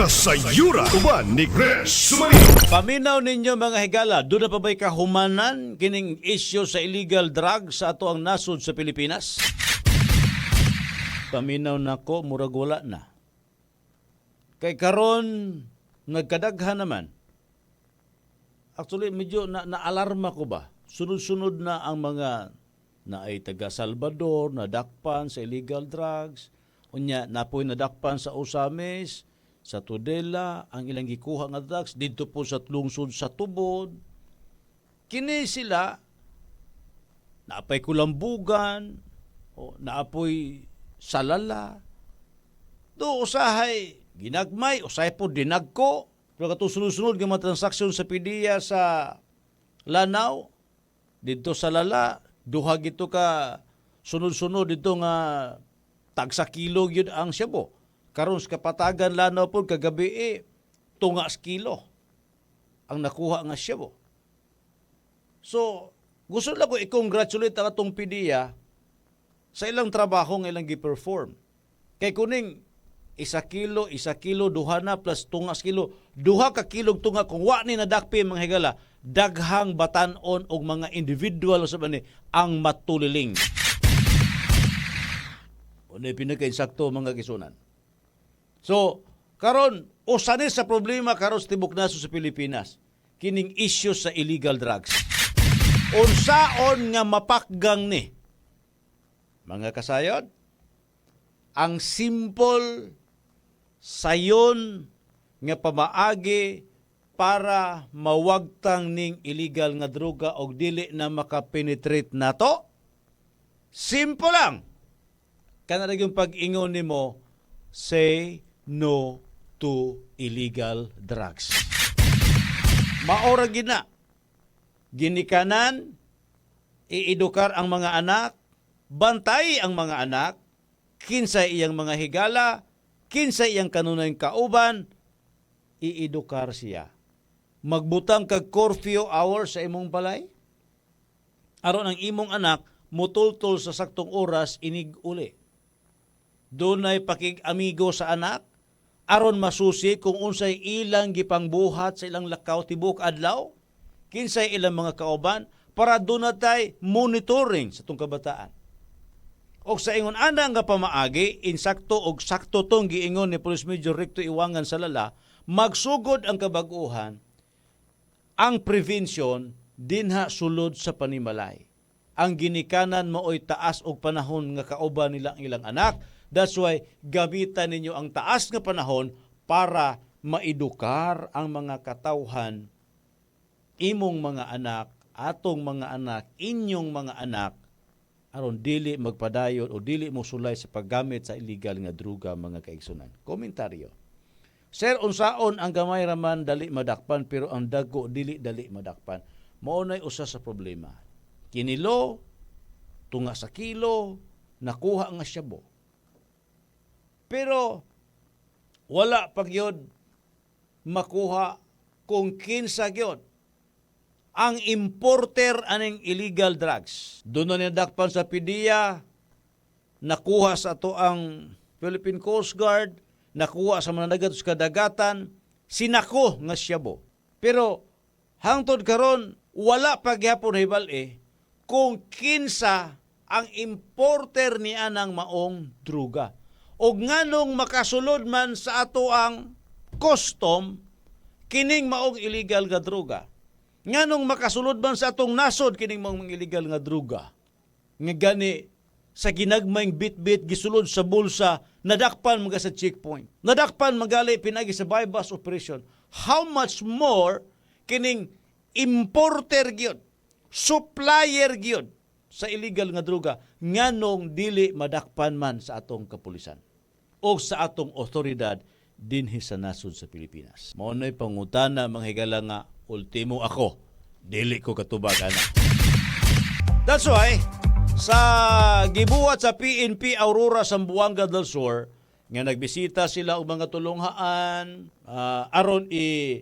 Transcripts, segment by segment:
Kasayura uban ni Chris Sumali. Paminaw ninyo mga higala, doon na pa ba'y kahumanan kining isyo sa illegal drugs sa ato ang nasod sa Pilipinas? Paminaw na ko, murag wala na. Kay karon nagkadaghan naman. Actually, medyo na, na-alarma ko ba? Sunod-sunod na ang mga na ay taga Salvador, nadakpan sa illegal drugs, unya napoy nadakpan sa Osamis, sa Tudela, ang ilang gikuha nga drugs dito po sa lungsod sa Tubod. Kini sila naapay kulambugan, o naapoy salala. Do usahay ginagmay, usahay po dinagko. Pero kato sunod-sunod nga mga transaksyon sa PDEA sa Lanao, dito sa Lala, duha gito ka sunod-sunod dito nga tagsa kilo gyud ang siyabo. Karon sa kapatagan Lanao po kagabi eh, tunga sa kilo ang nakuha nga siyabo. So, gusto lang ko i-congratulate ang atong PDEA sa ilang trabaho nga ilang gi-perform. Kay kuning isa kilo, isa kilo, duha na plus tunga sa kilo. Duha ka kilog tunga kung wa ni nadakpi mga higala, daghang batanon og mga individual sa ni ang matuliling. Unay pinaka-insakto mga kisunan. So, karon usa ni sa problema karon sa tibok naso sa Pilipinas kining issue sa illegal drugs. Unsaon nga mapakgang ni mga kasayod ang simple sayon nga pamaagi para mawagtang ning illegal nga droga og dili na makapenetrate nato simple lang kana yung pag-ingon nimo say no to illegal drugs. Maora gina. Ginikanan iedukar ang mga anak bantay ang mga anak kinsay iyang mga higala kinsay iyang kanunay kauban iedukar siya. Magbutang kag curfew hour sa imong balay? Aron ang imong anak mutultol sa saktong oras inig uli dunay pakig-amigo sa anak aron masusi kung unsay ilang gipangbuhat sa ilang lakaw tibok adlaw kinsay ilang mga kauban para dunatay monitoring sa tong kabataan. O sa ingon ana nga pamaagi insakto og sakto tong giingon ni Police Major Recto Iwangan sa lala magsugod ang kabaguhan ang prevention dinha sulod sa panimalay. Ang ginikanan maoy taas og panahon nga kauban nila ang ilang anak that's why gamitan ninyo ang taas nga panahon para maedukar ang mga katawhan imong mga anak atong mga anak inyong mga anak aron dili magpadayon o dili mo sulay sa paggamit sa illegal nga druga mga kaigsunan. Komentaryo. Sir, unsaon ang gamay raman dali madakpan pero ang dago dili dali madakpan. Mao nay usa sa problema. Kinilo, tunga sa kilo, nakuha nga syabo. Pero wala pag yun makuha kung kinsa gyud ang importer aning illegal drugs. Doon na nidakpan sa PDEA, nakuha sa to ang Philippine Coast Guard, nakuha sa mga nagat sa kadagatan, sinako nga siyabo. Pero hangtod karon wala pa gyapon hibal eh kung kinsa ang importer ni anang maong druga. O nganong makasulod man sa ato ang custom kining maong illegal nga druga nganong makasulod man sa atong nasod kining mga illegal nga druga nga gani sa ginagmayng bit-bit gisulod sa bulsa nadakpan mga sa checkpoint. Nadakpan magali pinagi sa bypass operation. How much more kining importer gyud supplier gyud sa illegal nga druga nganong dili madakpan man sa atong kapulisan o sa atong otoridad dinhi sa nasod sa Pilipinas. Mao nay pangutana mga higala nga ultimo ako dili ko katubag ana. That's why sa gibuhat sa PNP Aurora Sambuanga del Sur nga nagbisita sila og mga tulunghaan ah, aron i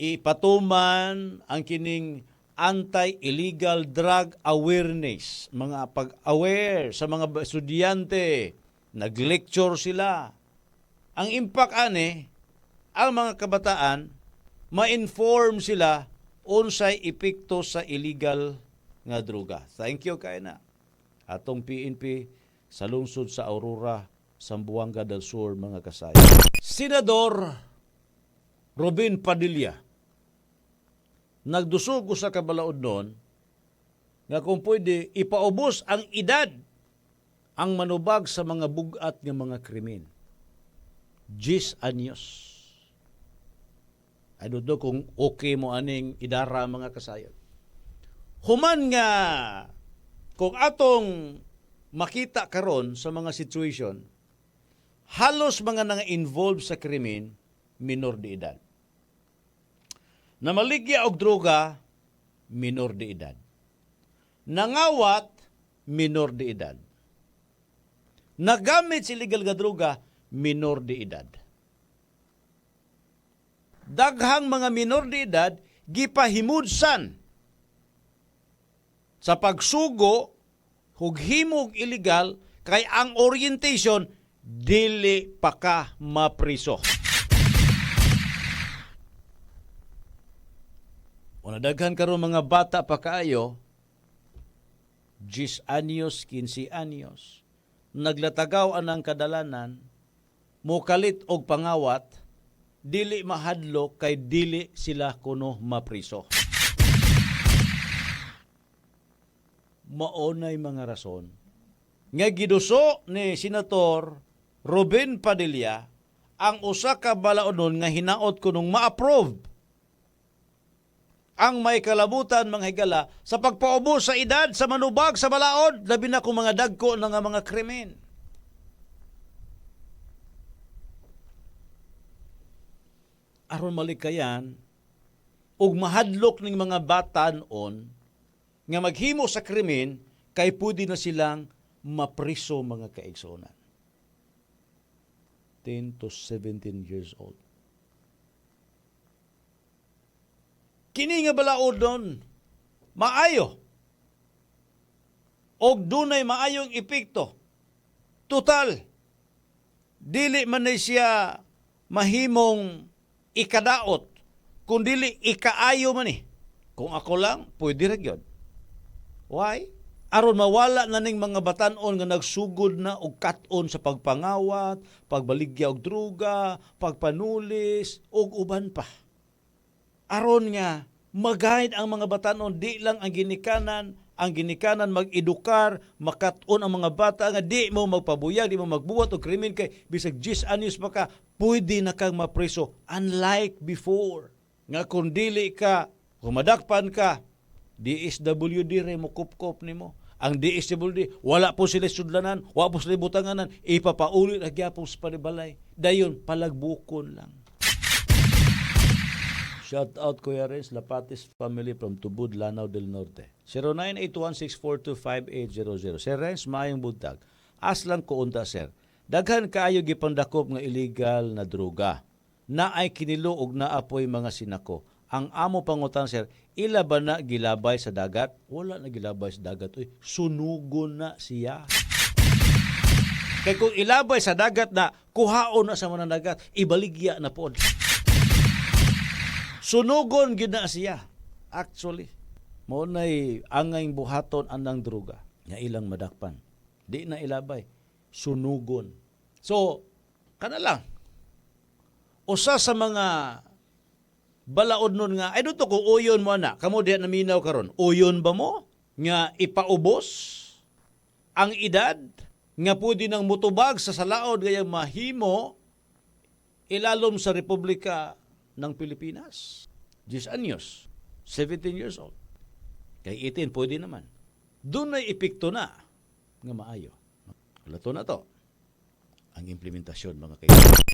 ipatuman ang kining anti-illegal drug awareness, mga pag-aware sa mga estudyante, nag-lecture sila. Ang impact ane, ang mga kabataan ma-inform sila unsay epekto sa illegal nga droga. Thank you kay na. Atong PNP sa lungsod sa Aurora, Sambuanga del Sur, mga kasay. Senador Robin Padilla nagdusog ko sa kabalaod noon nga kung pwede ipaubos ang edad ang manubag sa mga bugat ng mga krimen. Gis anyos. Don't know kung okay mo aning idara mga kasayod. Human nga kung atong makita karon sa mga situation, halos mga nang involved sa krimen minor de edad. Na maligya og droga minor de edad. Nangawat minor de edad. Nagamit si illegal nga droga minor de edad daghang mga minor de edad gipahimudsan sa pagsugo hug himog illegal kay ang orientation dili pa ka mapriso. O daghan karon mga bata pa kaayo 10 anyos, 15 anyos, naglatagaw anang kadalanan, mukalit og pangawat, dili mahadlok kay dili sila kuno mapriso. Maonay mga rason nga giduso ni Senator Ruben Padilla ang usa ka balaodon nga hinaot kunong ma-approve ang may kalabutan mga higala sa pagpaubos sa edad sa manubag sa balaod labi na kung mga dagko nga mga krimen. aron malikayan ug mahadlok ning mga batanon nga maghimo sa krimen kay pwede na silang mapriso mga kaigsunan. 10 to 17 years old. Kini nga balaod doon, maayo. Og dunay maayong epekto. Total. Dili man na siya mahimong ikadaot, kundili ikaayo man eh. Kung ako lang, pwede ra gyud. Why? Aron mawala na ning mga batanon nga nagsugod na og katon sa pagpangawat, pagbaligya og druga, pagpanulis ug uban pa. Aron nga magayad ang mga batanon di lang ang ginikanan ang ginikanan mag-edukar, makaton ang mga bata nga di mo magpabuyag, di mo magbuwat og krimen kay bisag 10 anyos pa ka, pwede na kang mapreso unlike before. Nga kung dili ka, humadakpan ka, DSWD rin mo kupkop nimo. Ang DSWD, wala po sila sudlanan, wala po sila butanganan, ipapaulit na gyapon sa panibalay. Dayon, palagbukon lang. Shout out Kuya Renz, Lapatis family from Tubud, Lanao del Norte. 098164258000. Sir Renz, maayong buntag. Aslang ko unta, sir. Daghan kaayo gipandakop nga illegal na droga. Na ay kinilo og naapoy mga sinako. Ang amo pangutan, sir, ila ba na gilabay sa dagat? Wala na gilabay sa dagat. Uy, sunugon na siya. Kaya kung ilabay sa dagat na, kuhaon na sa mga dagat, ibaligya na po. Sunugon gyud na siya. Actually, mo nay angay buhaton anang droga nga ilang madakpan. Di na ilabay, sunugon. So, kana lang. Usa sa mga balaod nun nga, ay dito kung uyon mo na, kamo diha naminaw karon. Uyon ba mo nga ipaubos ang edad nga pwede nang mutubag sa salaod gayang mahimo ilalom sa Republika ng Pilipinas. 10 anyos, 17 years old. Kay 18, pwede naman. Doon ay epekto na nga maayo. Lato na to ang implementasyon mga kaibigan.